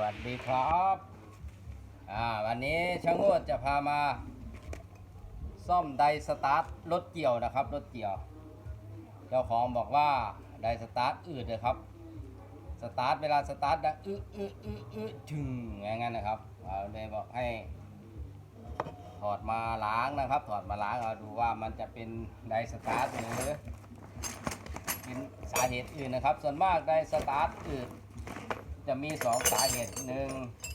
วัสดีครับอ่าวันนี้ช่างงวดจะพามาซ่อมไดสตาร์ทรถเกี่ยวนะครับรถเกี่ยว เจ้าของบอกว่าไดสตาร์ทอืดเลยครับสตาร์ทเวลาสตาร์ทนะอืออืออืออือถึงอย่างนั้นนะครับเอาเลยบอกให้ถอดมาล้างนะครับ ถอดมาล้างเอาดูว่ามันจะเป็นไดสตาร์ทหรือเป็นสาเหตุอื่นนะครับ ส่วนมากไดสตาร์ทอืด จะมีสองสาเหตุหนึ่ง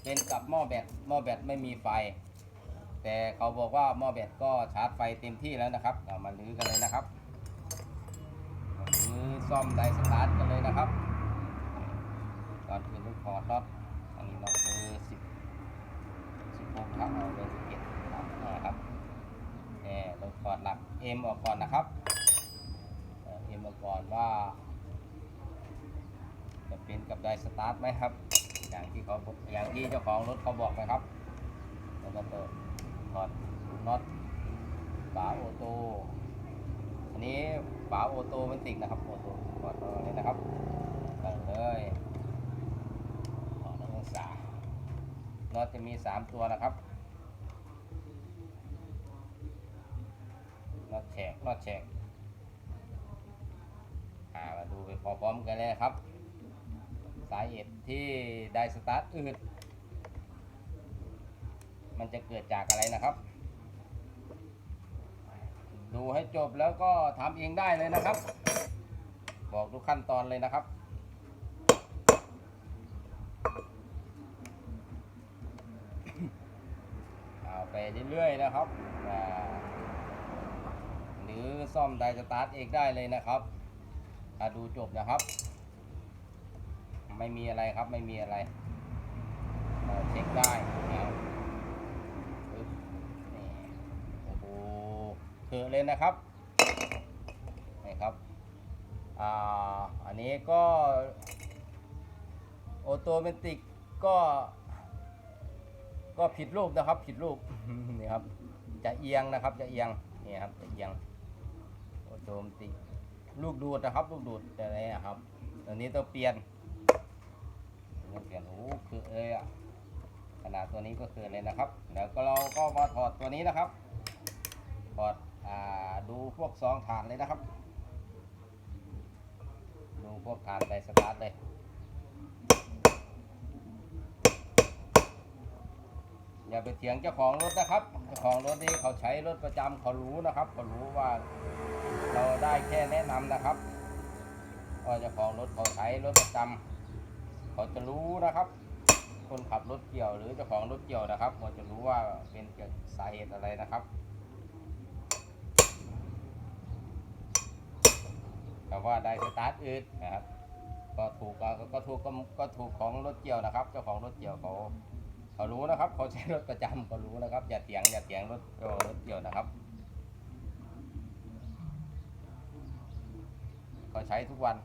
เป็นกับหม้อแบตหม้อแบตไม่มีไฟ แต่เขาบอกว่าหม้อแบตก็ชาร์จไฟเต็มที่แล้วนะครับเรามาลื้อกันเลยนะครับมาลื้อซ่อมไดสตาร์ทกันเลยนะครับก่อนอื่นต้องถอดน็อตอันนี้น็อตเบอร์สิบสิบหกครับเอาเบอร์สิบเจ็ดครับนะครับแหมเราถอดหลักเอ็มออกก่อนนะครับเอ็มออกก่อนว่า จะเป็นกับไดสตาร์ทไหมครับ อย่างที่เขาอย่างที่เจ้าของรถเขาบอกนะครับแล้วก็เปิดถอดน็อตฝาโอโต้อันนี้ฝาโอโต้มันติดนะครับโอโต้ถอดเอาเลยนะครับเปิดเลยถอดแล้วองศาน็อตจะมี 3 ตัวนะครับน็อตแฉกน็อตแฉกอ่ามาดูไปพร้อมๆกันเลยนะครับ สาเหตุที่ไดสตาร์ทอืดมันจะเกิดจากอะไรนะครับ ดูให้จบแล้วก็ทำเองได้เลยนะครับ บอกทุกขั้นตอนเลยนะครับเอาไปเรื่อยๆนะครับหรือซ่อมไดสตาร์ทเองได้เลยนะครับถ้าดูจบนะครับ ไม่มีอะไรครับไม่มีอะไรเเช็คได้นี่โอ้โหเถอะเลยนะครับนี่ครับอ่าอันนี้ก็ออโตเมติกก็ ก็ผิดรูปนะครับผิดรูปนี่ครับจะเอียงนะครับจะเอียงนี่ครับจะเอียงออโตเมติกลูกดูดนะครับ ลูกดูดแต่ไหนะครับอันนี้ต้องเปลี่ยน มันเปลี่ยนโอ้คือเอยอะขนาดตัวนี้ก็คือเลยนะครับแล้วก็เราก็มาถอดตัวนี้นะครับถอดอ่าดูพวกซองฐานเลยนะครับ ดูพวกฐานไดสตาร์ทเลยอย่าไปเถียงเจ้าของรถนะครับ เจ้าของรถนี่เขาใช้รถประจำเขารู้นะครับเขารู้ว่าเราได้แค่แนะนำนะครับว่าเจ้าของรถเขาใช้รถประจำ เขาจะรู้นะครับ คนขับรถเกี่ยวหรือเจ้าของรถเกี่ยวนะครับเขาจะรู้ว่าเป็นเกิดสาเหตุอะไรนะครับ แต่ว่าได้สตาร์ทอืดนะครับ ก็ถูกก็ก็ถูกก็ถูกของรถเกี่ยวนะครับ เจ้าของรถเกี่ยวเขาเขารู้นะครับ เขาใช้รถประจำเขารู้นะครับ อย่าเถียงอย่าเถียงรถรถเกี่ยวนะครับเขาใช้ทุกวัน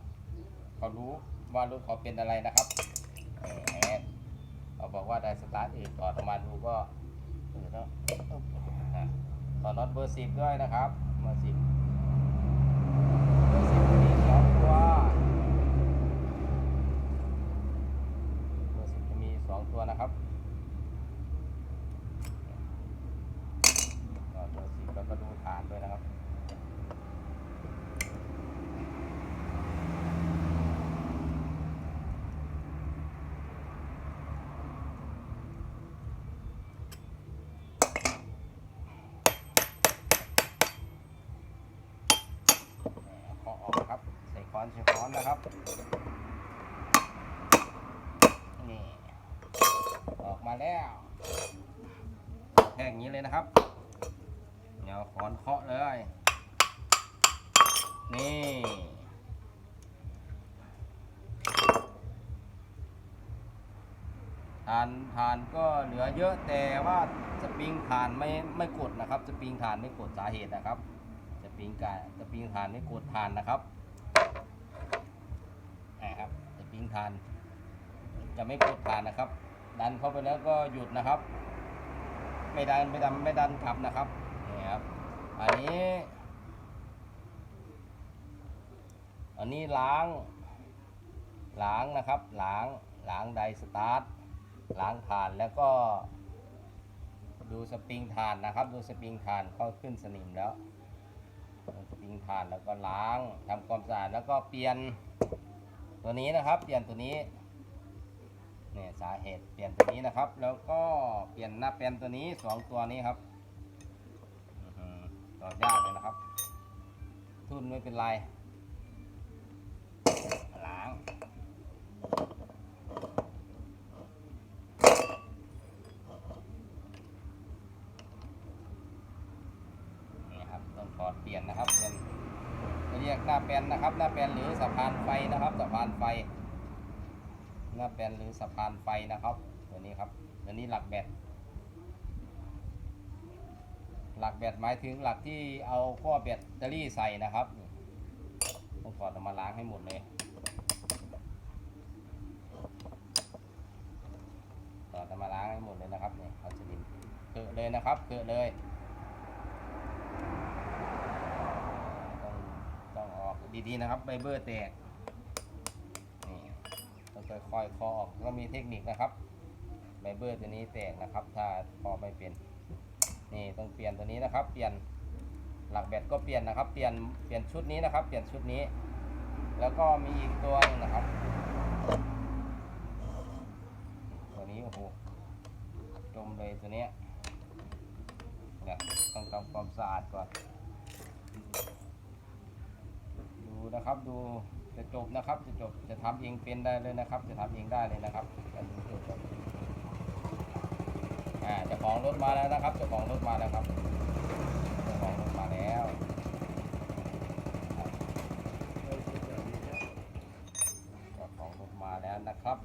เขารู้ ว่ารถเขาเป็นอะไรนะครับเขาบอกว่าได้สตาร์ทเองต่อดออกมาดูก็เออเนาะอะต่อน็อตเบอร์สิบด้วยนะครับเบอร์สิบเบอร์สิบมีสองตัวเบอร์สิบจะมีสองตัวนะครับก็เบอร์สิบแล้วก็ดูฐานด้วยนะครับ เคาะออกนะครับ ใส่ค้อ นใส่ค้อนนะครับนี่ออกมาแล้วแค่อย่างนี้เลยนะครับ เดี๋ยวค้อนเคาะเลย นี่ฐานฐานก็เหลือเยอะแต่ว่าสปริงฐานไม่ไม่กดนะครับสปริงฐานไม่กดสาเหตุนะครับสปริงการสปริงฐานไม่กดฐานนะครับ งฐาน จะไม่กดฐานนะครับ ดันเข้าไปแล้วก็หยุดนะครับ ไม่ดันไม่ดันไม่ดันกลับนะครับนี่ครับอันนี้ อันนี้ล้าง ล้างนะครับล้างล้างไดสตาร์ทล้างฐานแล้วก็ดูสปริงฐานนะครับ ดูสปริงฐานเข้าขึ้นสนิมแล้วสปริงฐานแล้วก็ล้างทำความสะอาดแล้วก็เปลี่ยน ตัวนี้นะครับ เปลี่ยนตัวนี้เนี่ยสาเหตุเปลี่ยนตัวนี้นะครับ แล้วก็เปลี่ยนหน้าแปลนตัวนี้สองตัวนี้ครับต่อยากเลยนะครับ ทุนไม่เป็นไรล้างนี่ครับต้องถอดเปลี่ยนนะครับเป็นเรียกหน้าแปลนนะครับ หน้าแปลนหรือ สะพานไฟนะครับสะพานไฟหน้าแปลนหรือสะพานไฟนะครับ ตัวนี้ครับตัวนี้หลักแบตหลักแบตหมายถึงหลักที่เอาข้อแบตเตอรี่ใส่นะครับต้องถอดออกมาล้างให้หมดเลยถอดออกมาล้างให้หมดเลยนะครับเนี่ยเอาสลิมเกอะเลยนะครับเกอะเลย ต้องต้องออก ดีๆนะครับไบเบอร์แตกนี่ต้องค่อยๆคอออกก็มีเทคนิคนะครับไบเบอร์ตัวนี้แตกนะครับ ถ้าพอไม่เป็นนี่ต้องเปลี่ยนตัวนี้นะครับ เปลี่ยนหลักแบตก็เปลี่ยนนะครับ เปลี่ยนเปลี่ยนชุดนี้นะครับ เปลี่ยนชุดนี้ แล้วก็มีอีกตัวหนึงนะครับตัวนี้โอ้โหจมเลยตัวเนี้ยเนี่ยต้องทำความสะอาดก่อน ดูนะครับ ดูจะจบนะครับ จะจบจะทำเองเป็นได้เลยนะครับ จะทำเองได้เลยนะครับจะดูจบอ่าจ้าของรถมาแล้วนะครับจ้าของรถมาแล้วครับจ้าของรถมาแล้วจ้าของรถมาแล้วนะครับ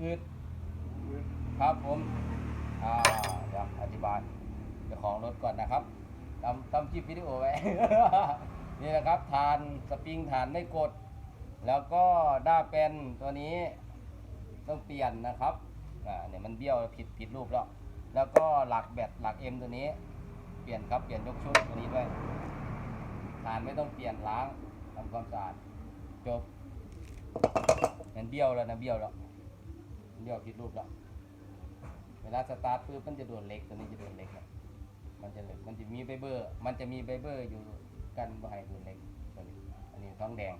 อืด ครับผม อ่า เดี๋ยวอธิบายเจ้าของรถก่อนนะครับทำทำ คลิปวิดีโอไว้ นี่นะครับฐานสปริงฐานไม่กด แล้วก็ด้าเป็นตัวนี้ต้องเปลี่ยนนะครับอ่าเนี่ยมันเบี้ยวผิดผิดรูปแล้ว แล้วก็หลักแบตหลักเอ็มตัวนี้ เปลี่ยนครับเปลี่ยนยกชุดตัวนี้ด้วยฐานไม่ต้องเปลี่ยนล้างทำความสะอาดจบมันเบี้ยวแล้วนะเบี้ยวแล้วเบี้ยวผิดรูปแล้วเวลาสตาร์ทปุ๊บมันจะโดนเล็กตัวนี้จะโดนเล็กนะ มันจะเหล็กมันจะมีไบเบอร์ มันจะมีไบเบอร์อยู่กันบ่ให้โดนเหล็กตัวนี้อันนี้ท้องแดง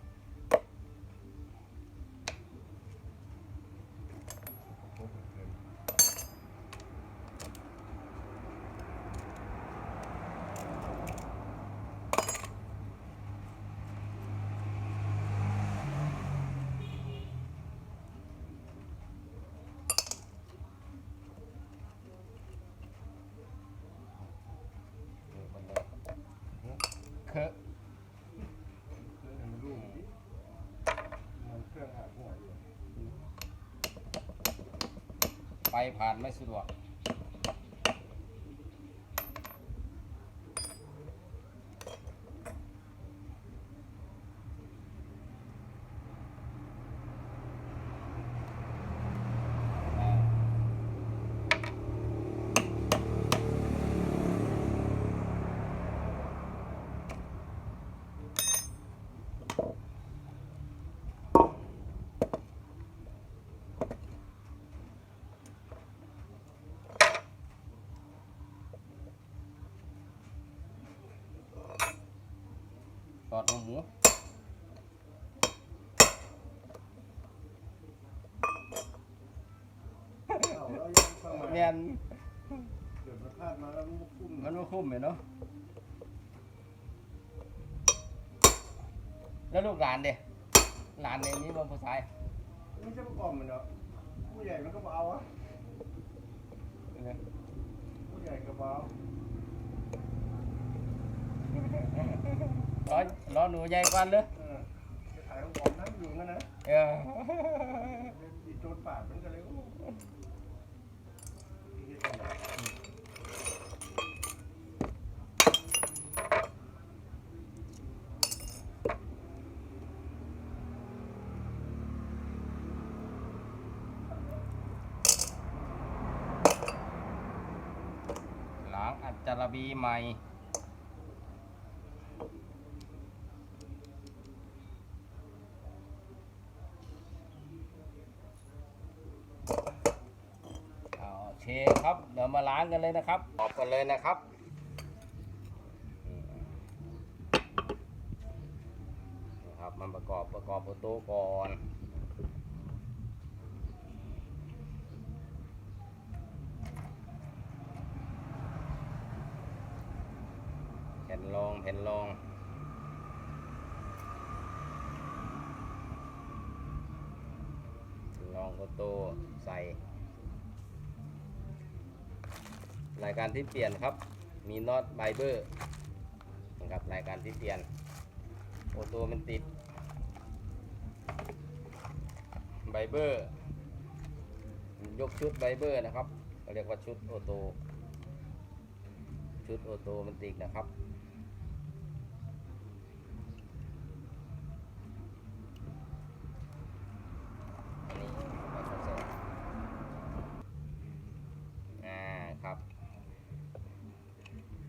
นี่มันเลยเคอะ มันรูปดิมันเครื่องหาหัวอยู่ ไฟ ผ่านไม่สะดวก อดหัวหมูเอาแล้วยังเข้ามาเนียนเกิดมาพลาดมาแล้วมันก็คุ้มมันไม่คุ้มเลยเนาะแล้วลูกหลานเด้หลานในนี้บางผู้ชายไม่ใช่ประกอบมันเนาะผู้ใหญ่มันก็เบาอะผู้ใหญ่ก็เบา ร้อนร้อนหนูใหญ่กว่าเลยเออจะขายของผมนะอยู่งั้นนะเอออีโจรปาดมันก็เลยโอ้อีเหี้ยล้างอัจจารบีใหม่ เครับ เดี๋ยวมาล้างกันเลยนะครับออกกันเลยนะครับนะครับมันประกอบประกอบประตูก่อนแผ่นรองแผ่นรองลองโอโต้ใส่ รายการที่เปลี่ยนครับ มีน็อตไบเบอร์นะครับรายการที่เปลี่ยนโอโต้มันติดไบเบอร์ยกชุดไบเบอร์นะครับเรียกว่าชุดโอโต้ชุดโอโต้มันติดนะครับ อันนี้ไมโครโซฟอ่าครับ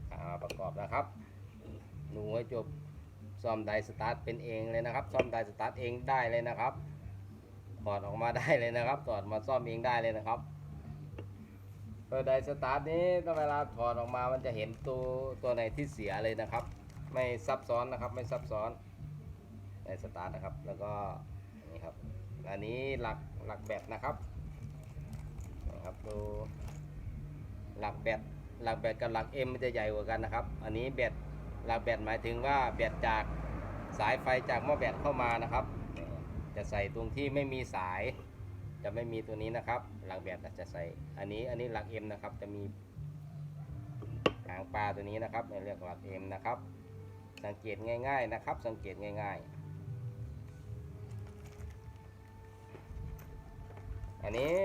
เอา มาประกอบนะครับ ดูให้จบซ่อมไดสตาร์ทเป็นเองเลยนะครับ ซ่อมไดสตาร์ทเองได้เลยนะครับถอดออกมาได้เลยนะครับถอดมาซ่อมเองได้เลยนะครับตัวไดสตาร์ทนี้ถ้าเวลาถอดออกมามันจะเห็นตัวตัวไหนที่เสียเลยนะครับ ไม่ซับซ้อนนะครับ ไม่ซับซ้อนไดสตาร์ทนะครับ แล้วก็นี่ครับ อันนี้หลักหลักแบตนะครับนะครับดูหลักแบต หลักแบตกับหลัก M มันจะใหญ่กว่ากันนะครับ อันนี้แบตหลักแบตหมายถึงว่าแบตจากสายไฟจากหม้อแบตเข้ามานะครับ จะใส่ตรงที่ไม่มีสาย จะไม่มีตัวนี้นะครับ หลักแบตจะใส่ อันนี้อันนี้หลัก M นะครับจะมีหางปลาตัวนี้นะครับเรียกหลัก M นะครับ สังเกตง่าย ๆนะครับ สังเกตง่าย ๆอันนี้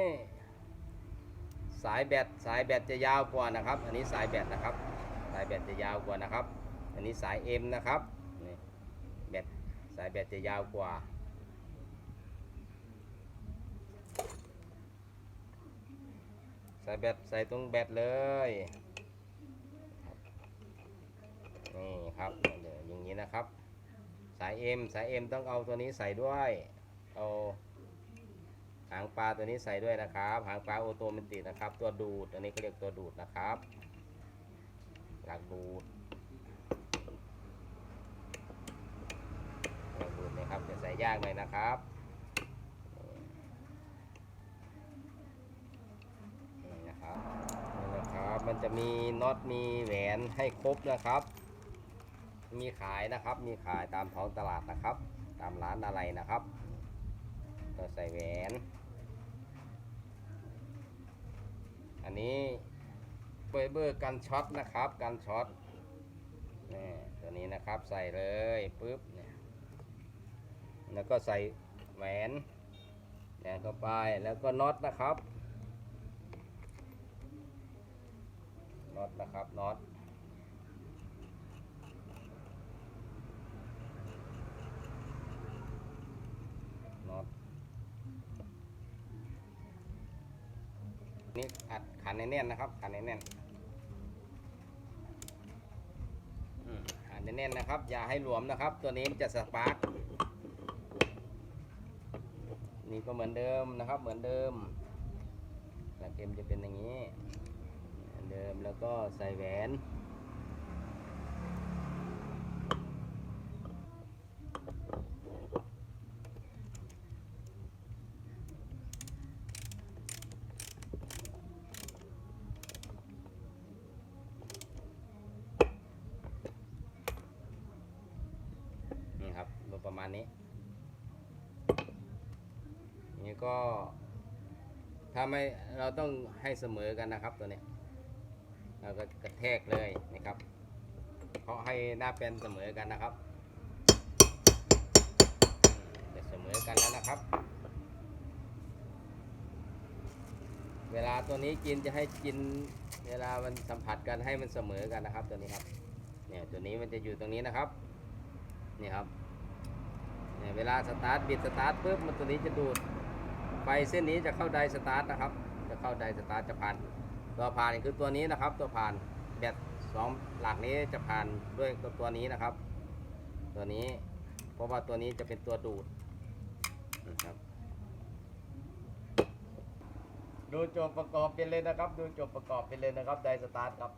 สายแบตสายแบตจะยาวกว่านะครับ อันนี้สายแบตนะครับ สายแบตจะยาวกว่านะครับ อันนี้สาย M นะครับนี่แบตสายแบตจะยาวกว่าสายแบตใส่ตรงแบตเลยนี่ครับเดี๋ยวอย่างนี้นะครับ สาย M สาย M ต้องเอาตัวนี้ใส่ด้วย เอา หางปลาตัวนี้ใส่ด้วยนะครับ หางปลาโอโตเมติกนะครับ ตัวดูดอันนี้เขาเรียกตัวดูดนะครับหลักดูดหลักดูดนะครับจะใส่ยากหน่อยนะครับนี่นะครับนี่นะครับมันจะมีน็อตมีแหวนให้ครบนะครับ มีขายนะครับ มีขายตามท้องตลาดนะครับ ตามร้านอะไรนะครับ เราใส่แหวน อันนี้เบอร์เบอร์กันช็อตนะครับกันช็อตนี่ตัวนี้นะครับใส่เลยปุ๊บเนี่ยแล้วก็ใส่แหวนแหวนเข้าไปแล้วก็น็อตนะครับน็อตนะครับน็อตน็อต นี่อัดขันแน่นๆนะครับ ขันแน่นๆขันแน่นๆนะครับ อย่าให้หลวมนะครับ ตัวนี้มันจะสปาร์กนี่ก็เหมือนเดิมนะครับ เหมือนเดิมหลักเกมจะเป็นอย่างนี้เนเดิมแล้วก็ใส่แหวนครับรวมประมาณนี้ นี่ก็ถ้า ไม่เราต้องให้เสมอกันนะครับตัวเนี้ยเราก็กระแทกเลยนะครับเพราะให้หน้าเป็นเสมอกันนะครับจะเสมอกันแล้วนะครับ เวลาตัวนี้กินจะให้กินเวลามันสัมผัสกันให้มันเสมอกันนะครับตัวนี้ครับเนี่ยตัวนี้มันจะอยู่ตรงนี้นะครับนี่ครับเนี่ยเวลาสตาร์ทบิดสตาร์ทปุ๊บมันตัวนี้จะดูด ไฟเส้นนี้จะเข้าไดสตาร์ทนะครับ จะเข้าไดสตาร์ทจะผ่านตัวผ่านคือตัวนี้นะครับ ตัวผ่านแบตสองหลักนี้จะผ่านด้วยตัวนี้นะครับ ตัวนี้ เพราะว่าตัวนี้จะเป็นตัวดูดนะครับดูจบประกอบเป็นเลยนะครับ ดูจบประกอบเป็นเลยนะครับไดสตาร์ทครับ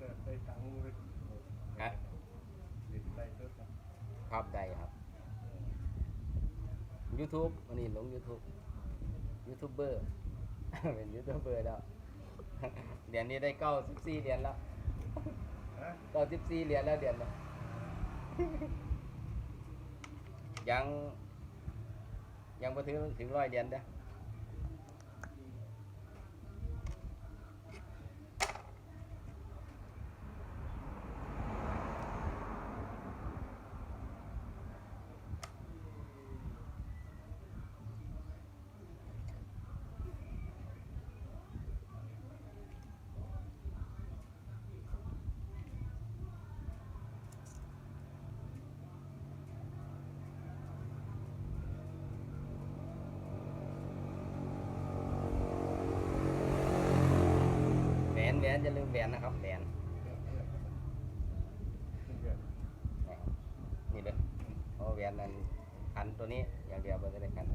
ได้ตังค์เลย นะติดได้เพิ่มนะครับได้ครับ YouTube วันนี้ลง YouTube ยูทูบเบอร์เป็นยูทูบเบอร์แล้วเหรียญนี้ได้เก้าสิบสี่เหรียญแล้วฮะเก้าสิบสี่เหรียญแล้วเหรียญแล้วยังยังพอถึงถึงร้อยเหรียญเด้อ แหวนแหวนจะลืมแหวนนะครับแหวนนี่เลยเพราะแหวนนั้นขันตัวนี้อย่างเดียวไม่ได้ขัน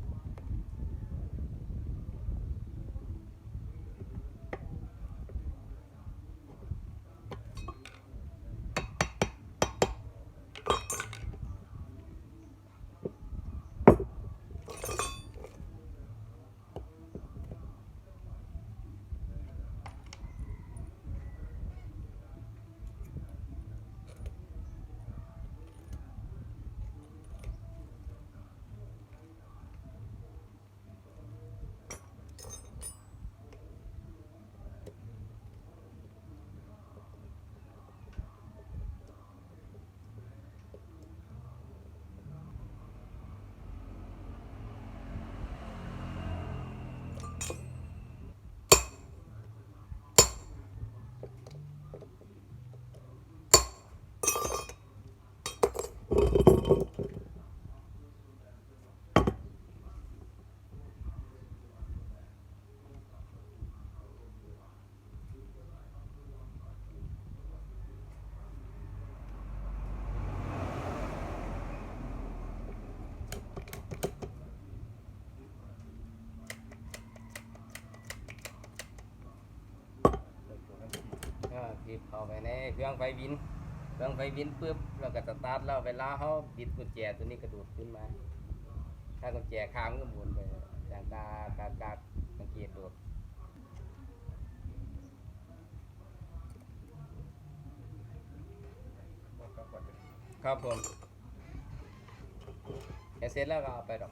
ก็จีบเข้าไปในเครื่องไฟวิน เครื่องไฟวินปุ๊บเราก็สตาร์ทแล้วเวลาเขาบิดกุญแจตัวนี้กระโดดขึ้นมา ถ้ากุญแจค้างมันก็หมุนไปจากกากากาสังเกตโดดบอกกับว่าจะครับผมเอเสร็จแล้วก็เอาไปดอก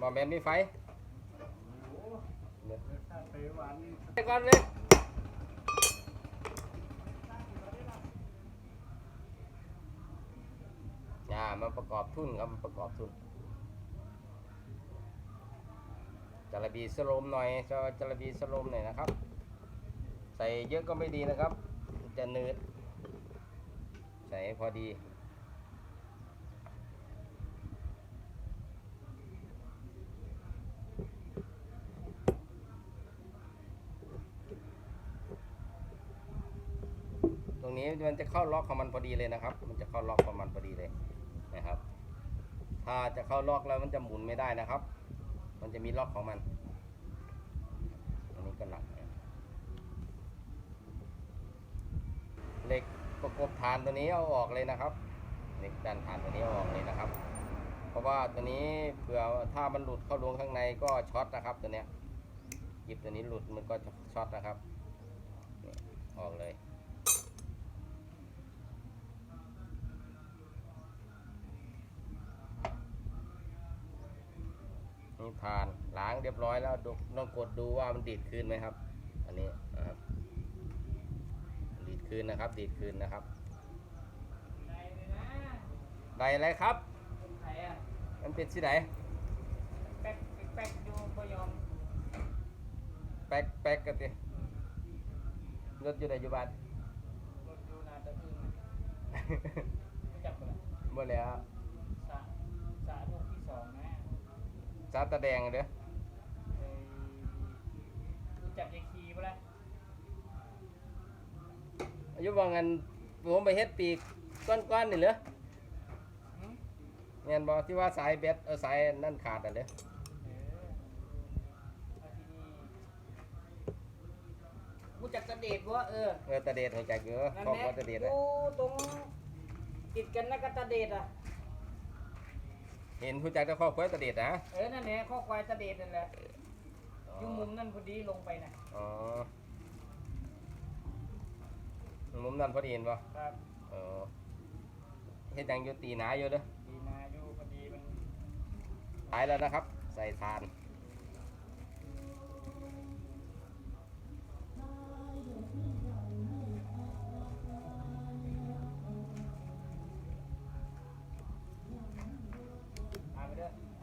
บอแมนมีไฟโอ้เดี๋ยวถ้าไปหวานนี่ไปก่อนเลย อ่ามาประกอบทุนครับประกอบทุนจระบีสโลมหน่อยจระบีสโลมหน่อยนะครับ ใส่เยอะก็ไม่ดีนะครับ จะเนืดใส่พอดีตรงนี้มันจะเข้าล็อกของมันพอดีเลยนะครับ มันจะเข้าล็อกของมันพอดีเลย นะครับ ถ้าจะเข้าล็อกแล้วมันจะหมุนไม่ได้นะครับ มันจะมีล็อกของมันอันนี้ก็หนักเหล็กประกบฐานตัวนี้เอาออกเลยนะครับเหล็กดันฐานตัวนี้เอาออกเลยนะครับ เพราะว่าตัวนี้เผื่อถ้ามันหลุดเข้าลวงข้างในก็ช็อตนะครับตัวเนี้ยหยิบตัวนี้หลุดมันก็ช็อตนะครับออกเลย นี่ผ่านล้างเรียบร้อยแล้วดูลองกดดูว่ามันดีดคืนไหมครับ อันนี้นะครับดีดคืนนะครับ ดีดคืนนะครับได้เลยนะได้อะไรครับใครอะมันเป็นที่ไหนแป๊กแป๊กดูบ่ยอมแป๊กแป๊กกันดิรถอยู่ไหนอยู่บ้านรถดูนาตะอึ้งนะรู้จักปะล่ะบ่แล้ว สระสระลูกที่สองนะ ซาตาแดงเด้อเอ้ยรู้จักยายคีปะล่ะอายุว่างันผมไปเฮ็ดปีกก้อนๆนี่เหรอหึแม่นบ่ที่ว่าสายเบ็ดเออสายนั่นขาดอะเด้อเออเอาที่นี่รู้จักตะเดดวะเออเออตาเดชหัวใจกอยู่นั่นครอบแหครัละวตาเดชออะยู่ตรงติดกันนะกับตะเดดอะ เห็นหัวใจกแต่ครอบครัวตาเดชนะเออนั่นแหละข้อควายตะเดดนั่นแหละอยู่มุมนั่นพอดีลงไปนะอ๋อมุมนั้นพอดีเห็นบ่ครับเออเฮ็ดหยังอยู่ตีหนาอยู่เด้อดีนาอยู่พอดีมันตายแล้วนะครับ ใส่ทาน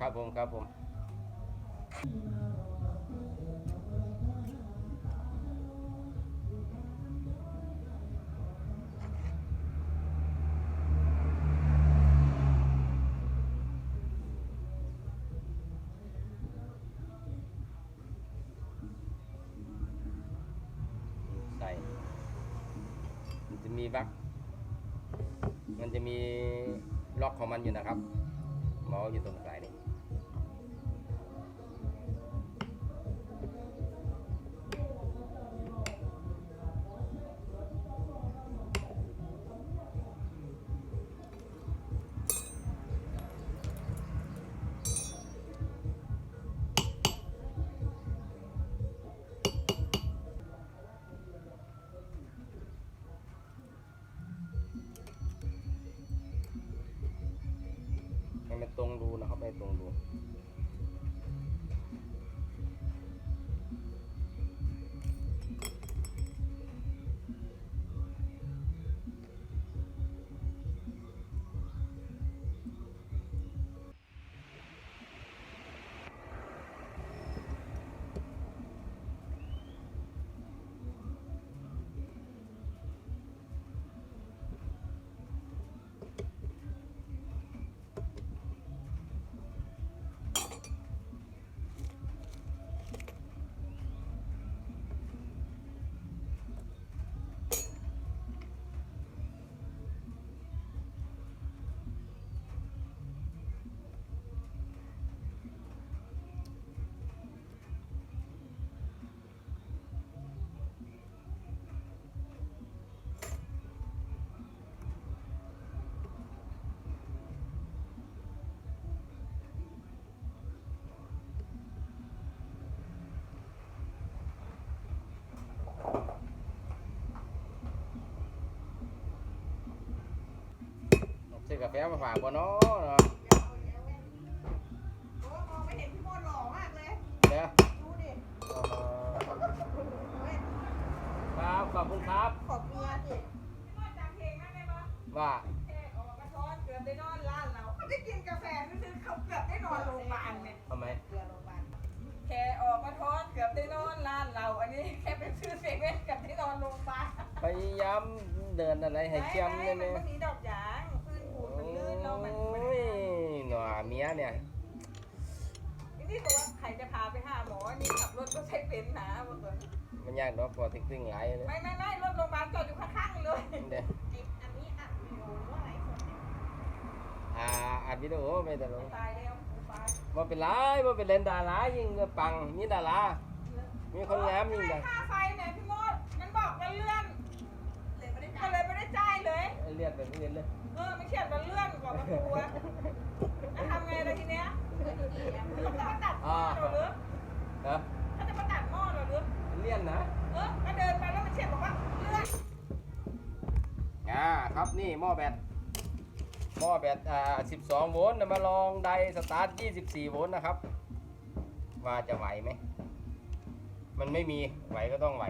ครับผมครับผมใส่มันจะมีบักมันจะมีล็อกของมันอยู่นะครับ เมาส์อยู่ตรงสาย รูน ท้อนเกือบได้นอนร้านเราอันนี้แค่เป็นชื่อเซเว่นกับได้นอนโรงพยาบาลพยายามเดินอะไรให้เชื่อมไม่เนี่ยไม่เนี่ยมันมีดอกยางพื้นปูนมันลื่นแล้วมันมัน โอ้ยหน่า เมียเนี่ย นี่ตัวาใครจะพาไปหาหมอ นี่ขับรถก็ใช้เป็นนะบางคนอมันยากดอกพอติ๊กตึ้งหลายเลยไม่ไม่ไม่รถโรงพยาบาลจอดอยู่ข้างๆเลยเด้อจิบอันนี้อัดวิดีโอว่าไลฟ์สดเนี่ยอ่าอัดวิดีโอไม่ตลกตายแล้วกูตายว่าเป็นไรว่าเป็นเล่นดารายิ่งก็ปังนี่ดารามีคนงามยิ่งไม่ได้ค่าไฟเนี่ยพี่โมดมันบอกว่าเลื่อนเลยไม่ได้ก็จ่ายเลยไม่ได้จ่ายเลยเรียนแบบเรียนเลยเออไม่เขียนว่าเลื่อนกว่าประตูอะ แล้วทำไงล่ะทีเนี้ยเงินกี่แอมเขาจะมาตัดหม้อเหรอหรือนะเขาจะมาตัดหม้อเหรอหรือเรียนนะ เออก็เดินไปแล้วมันเขียนบอกว่าเลื่อนอ่าครับนี่หม้อแบตหม้อแบตอ่า 12 โวลต์มาลองไดสตาร์ท 24 โวลต์นะครับ ว่าจะไหวไหม มันไม่มีไหวก็ต้องไหว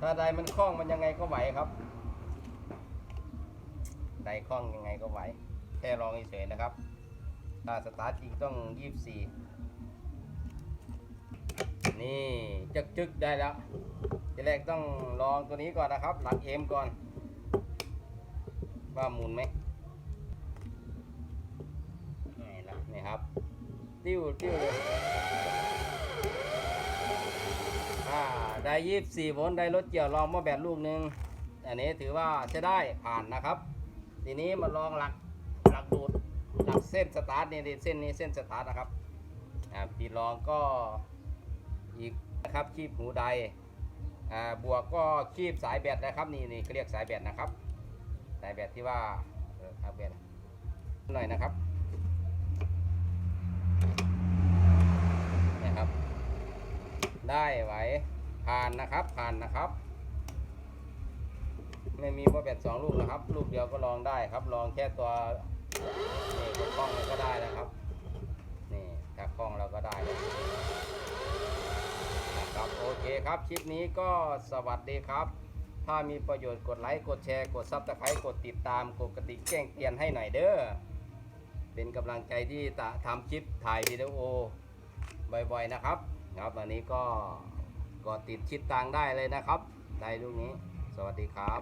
ถ้าไดมันคล่องมันยังไงก็ไหวครับ ไดคล่องยังไงก็ไหว แค่ลองเฉยๆนะครับ ถ้าสตาร์ทจริงต้อง 24 นี่จึกจึกๆได้แล้วทีแรกต้องลองตัวนี้ก่อนนะครับ หลักเอ็มก่อน ว่าหมุนไหมนี่ละนี่ครับ ติ้วติ้วเลยได้ยี่สิบสี่โวลต์ได้รถเกี่ยวลองมาแบบลูกหนึ่งอันนี้ถือว่าใช้ได้ผ่านนะครับ ทีนี้มาลองหลักหลักดูดหลักเส้นสตาร์ทนี่เส้นนี้เส้นสตาร์ทนะครับอ่าปีลองก็อีกนะครับคีบหูใดอ่าบวกก็คีบสายแบตนะครับนี่นี่เขาเรียกสายแบตนะครับ สายแบตที่ว่าเออครับแบตหน่อยนะครับนี่ครับ ได้ไหวผ่านนะครับผ่านนะครับ ไม่มีโปรแบตสองลูกนะครับ ลูกเดียวก็ลองได้ครับ ลองแค่ตัวนี่ตัวกล้องก็ได้นะครับ นี่ถ้ากล้องเราก็ได้แล้วนะครับโอเคครับคลิปนี้ก็สวัสดีครับ ถ้ามีประโยชน์กดไลค์กดแชร์กดซับสไครต์กดติดตามกดกระติกแจ้งเตือนให้หน่อยเด้อเป็นกำลังใจที่จะทำคลิปถ่ายวิดีโอบ่อยๆนะครับครับวันนี้ก็กดติดชิดตังได้เลยนะครับในลูกนี้ สวัสดีครับ